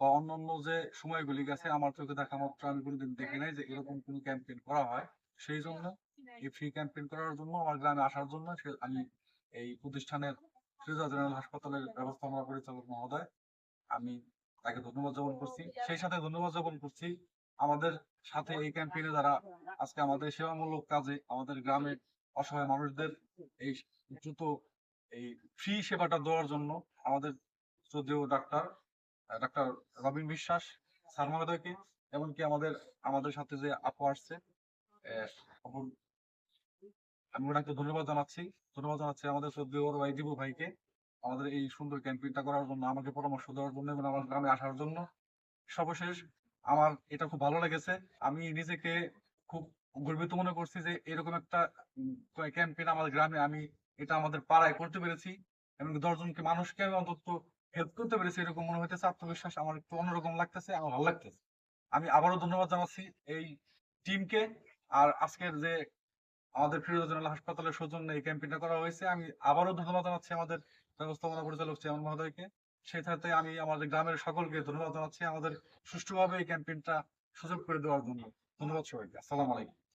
বা অন্যান্য যে সময়গুলি গেছে, আমার চোখে দেখা মাত্র আমি কোনোদিন দেখি নাই যে এরকম কোনো ক্যাম্পেইন করা হয়। সেই জন্য এই ফ্রি ক্যাম্পেইন করার জন্য, আমার গ্রামে আসার জন্য আমি এই প্রতিষ্ঠানের ফিরোজা জেনারেল হাসপাতালের ব্যবস্থাপনা পরিচালক মহোদয়, আমি তাকে ধন্যবাদ জ্ঞাপন করছি। সেই সাথে ধন্যবাদ জ্ঞাপন করছি আমাদের সাথে এই ক্যাম্পেইনে যারা আজকে আমাদের সেবামূলক কাজে, আমাদের গ্রামের অসহায় মানুষদের এই দ্রুত এই ফ্রি সেবাটা দেওয়ার জন্য আমাদের যদিও ডাক্তার আহ, ডাক্তার রবিন বিশ্বাস স্যার মহোদয়কে এমনকি আমাদের আমাদের সাথে যে আপু আসছে আমি ওনাকে ধন্যবাদ জানাচ্ছি। ধন্যবাদ জানাচ্ছি আমাদের বড় ভাই দিবু ভাইকে আমাদের এই সুন্দর ক্যাম্পেইনটা করার জন্য আমাকে পরামর্শ দেওয়ার জন্য এবং আমার গ্রামে আসার জন্য। সর্বশেষ আমার এটা খুব ভালো লেগেছে। আমি নিজেকে খুব গর্বিত মনে করছি যে এরকম একটা ক্যাম্পেইন আমাদের গ্রামে আমি এটা আমাদের পাড়ায় করতে পেরেছি এবং দশজনকে মানুষকে অন্তত হেল্প করতে পেরেছি এরকম মনে হইতেছে। আত্মবিশ্বাস আমার একটু অন্যরকম লাগতেছে, আমার ভালো লাগতেছে। আমি আবারও ধন্যবাদ জানাচ্ছি এই টিমকে আর আজকের যে আমাদের ফিরোজ জেনারেল হাসপাতালের সৌজন্যে এই ক্যাম্পেইনটা করা হয়েছে, আমি আবারও ধন্যবাদ জানাচ্ছি আমাদের ব্যবস্থাপনা পরিচালক চেয়ারম্যান মহোদয়কে। সেই সাথে আমি আমাদের গ্রামের সকলকে ধন্যবাদ জানাচ্ছি আমাদের সুষ্ঠুভাবে এই ক্যাম্পেইনটা সুযোগ করে দেওয়ার জন্য। ধন্যবাদ সবাইকে। আসসালামু আলাইকুম।